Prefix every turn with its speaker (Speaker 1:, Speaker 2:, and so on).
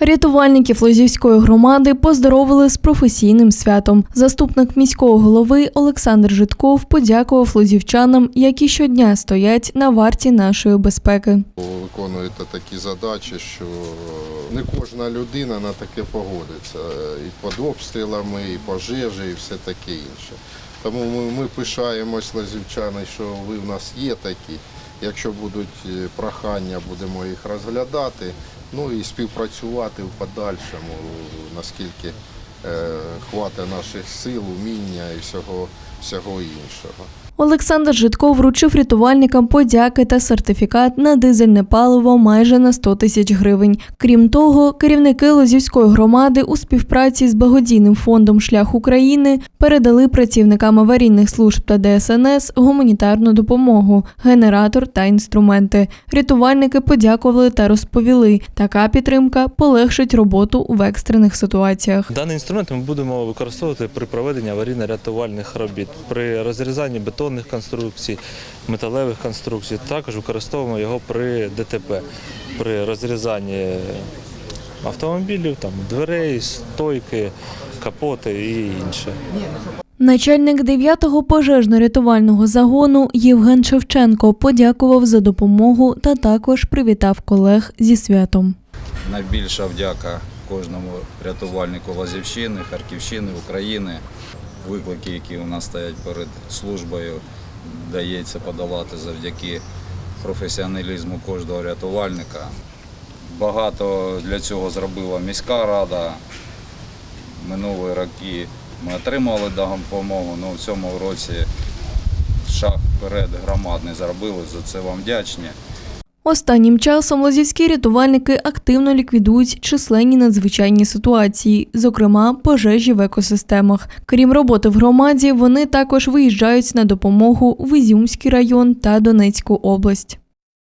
Speaker 1: Рятувальників Лозівської громади поздоровили з професійним святом. Заступник міського голови Олександр Житков подякував лозівчанам, які щодня стоять на варті нашої безпеки.
Speaker 2: виконуєте такі задачі, що не кожна людина на таке погодиться. І під обстрілами, і пожежі, і все таке інше. Тому ми, ми пишаємось, лазівчани, що ви в нас є такі. Якщо будуть е, прохання, будемо їх розглядати, ну і співпрацювати в подальшому, наскільки е, хватить наших сил, уміння і всього, всього іншого.
Speaker 1: Олександр Житков вручив рятувальникам подяки та сертифікат на дизельне паливо майже на 100 тисяч гривень. Крім того, керівники Лозівської громади у співпраці з благодійним фондом Шлях України передали працівникам аварійних служб та ДСНС гуманітарну допомогу, генератор та інструменти. Рятувальники подякували та розповіли, така підтримка полегшить роботу в екстрених ситуаціях.
Speaker 3: Даний інструмент ми будемо використовувати при проведенні аварійно-рятувальних робіт, при розрізанні бетонних конструкцій, металевих конструкцій. Також використовуємо його при ДТП, при розрізанні автомобілів, там, дверей, стойки, капоти і інше.
Speaker 1: Начальник 9-го пожежно-рятувального загону Євген Шевченко подякував за допомогу та також привітав колег зі святом.
Speaker 4: Найбільша вдяка кожному рятувальнику Лазівщини, Харківщини, України. Виклики, які у нас стоять перед службою, дається подолати завдяки професіоналізму кожного рятувальника. Багато для цього зробила міська рада. Минулі роки ми отримали допомогу, але в цьому році шаг вперед громадний зробили. За це вам вдячні.
Speaker 1: Останнім часом лозівські рятувальники активно ліквідують численні надзвичайні ситуації, зокрема пожежі в екосистемах. Крім роботи в громаді, вони також виїжджають на допомогу в Ізюмський район та Донецьку область.